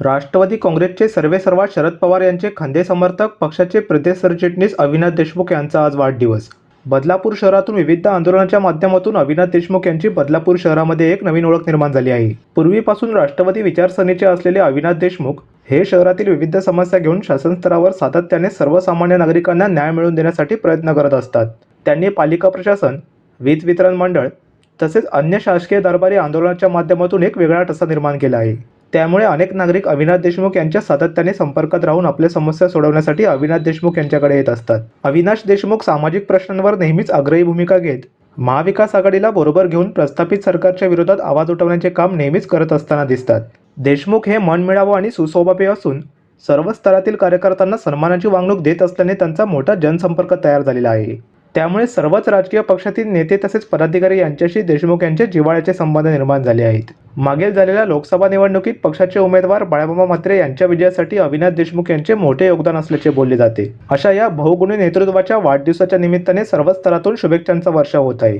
राष्ट्रवादी काँग्रेसचे सर्वेसर्वा शरद पवार यांचे खंदे समर्थक पक्षाचे प्रदेश सरचिटणीस अविनाश देशमुख यांचा आज वाढदिवस. बदलापूर शहरातून विविध आंदोलनाच्या माध्यमातून अविनाश देशमुख यांची बदलापूर शहरामध्ये एक नवीन ओळख निर्माण झाली आहे. पूर्वीपासून राष्ट्रवादी विचारसरणीचे असलेले अविनाश देशमुख हे शहरातील विविध समस्या घेऊन शासन स्तरावर सातत्याने सर्वसामान्य नागरिकांना न्याय मिळवून देण्यासाठी प्रयत्न करत असतात. त्यांनी पालिका प्रशासन वीज वितरण मंडळ तसेच अन्य शासकीय दरबारी आंदोलनाच्या माध्यमातून एक वेगळा ठसा निर्माण केला आहे. त्यामुळे अनेक नागरिक अविनाश देशमुख यांच्या सातत्याने संपर्कात राहून आपल्या समस्या सोडवण्यासाठी अविनाश देशमुख यांच्याकडे येत असतात. अविनाश देशमुख सामाजिक प्रश्नांवर नेहमीच आग्रही भूमिका घेत महाविकास आघाडीला बरोबर घेऊन प्रस्थापित सरकारच्या विरोधात आवाज उठवण्याचे काम नेहमीच करत असताना दिसतात. देशमुख हे मनमिळावं आणि सुसोभापे असून सर्व स्तरातील कार्यकर्त्यांना सन्मानाची वागणूक देत असल्याने त्यांचा मोठा जनसंपर्क तयार झालेला आहे. त्यामुळे सर्वच राजकीय पक्षातील नेते तसेच पदाधिकारी यांच्याशी देशमुख यांचे जिव्हाळ्याचे संबंध निर्माण झाले आहेत. मागील झालेल्या लोकसभा निवडणुकीत पक्षाचे उमेदवार बाळाबाबा म्हात्रे यांच्या विजयासाठी अविनाश देशमुख यांचे मोठे योगदान असल्याचे बोलले जाते. अशा या बहुगुणी नेतृत्वाच्या वाढदिवसाच्या निमित्ताने सर्व स्तरातून शुभेच्छांचा वर्षाव होत आहे.